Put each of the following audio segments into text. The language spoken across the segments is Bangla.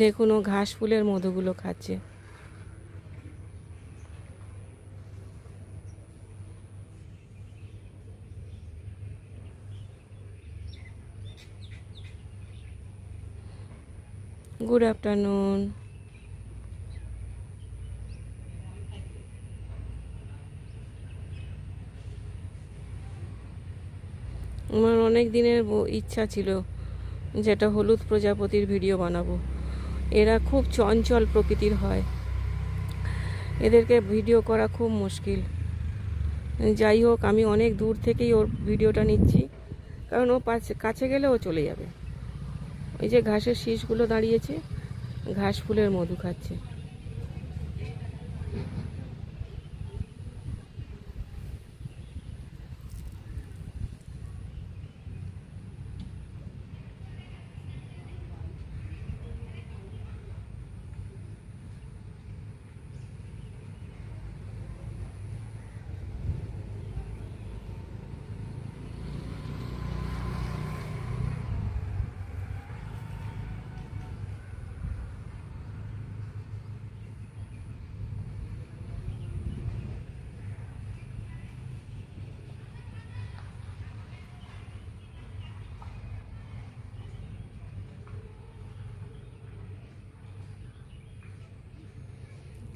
দেখুন, ও ঘাস ফুলের মধুগুলো খাচ্ছে। গুড আফটারনুন আমার অনেক দিনের ইচ্ছা ছিল যেটা হলুদ প্রজাপতির ভিডিও বানাবো। এরা খুব চঞ্চল প্রকৃতির হয়। এদেরকে ভিডিও করা খুব মুশকিল। যাই হোক, আমি অনেক দূর থেকেই ওর ভিডিওটা নিচ্ছি। কারণ ও কাছে গেলে ও চলে যাবে। ওই যে ঘাসের শীষগুলো দাঁড়িয়েছে, ঘাস ফুলের মধু খাচ্ছে।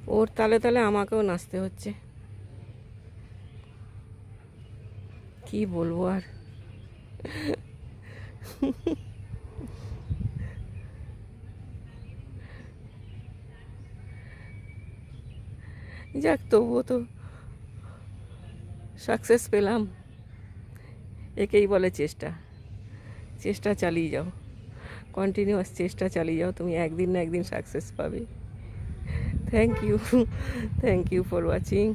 ওর তালে তালে আমাকেও নাচতে হচ্ছে। কি বলব আর? যাক, তবুও তো সাকসেস পেলাম। একেই বলে চেষ্টা। চেষ্টা চালিয়ে যাও। কন্টিনিউয়াস চেষ্টা চালিয়ে যাও। তুমি একদিন না একদিন সাকসেস পাবে। Thank you thank you for watching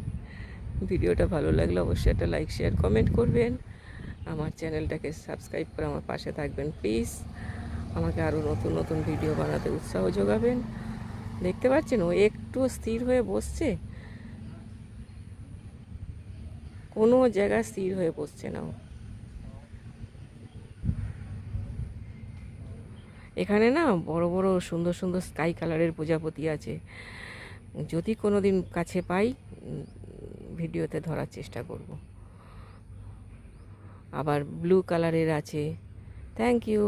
ভিডিওটা ভালো লাগলে অবশ্যই একটা লাইক শেয়ার কমেন্ট করবেন। আমার চ্যানেলটাকে সাবস্ক্রাইব করে আমার পাশে থাকবেন প্লিজ আমাকে আরও নতুন নতুন ভিডিও বানাতে উৎসাহ যোগাবেন। দেখতে পাচ্ছেন, ও একটু স্থির হয়ে বসছে। কোনো জায়গায় স্থির হয়ে বসছে না এখানে না বড় বড়, সুন্দর সুন্দর স্কাই কালারের প্রজাপতি আছে। যদি কোনো দিন কাছে পাই ভিডিওতে ধরার চেষ্টা করব। আবার ব্লু কালারের আছে। Thank you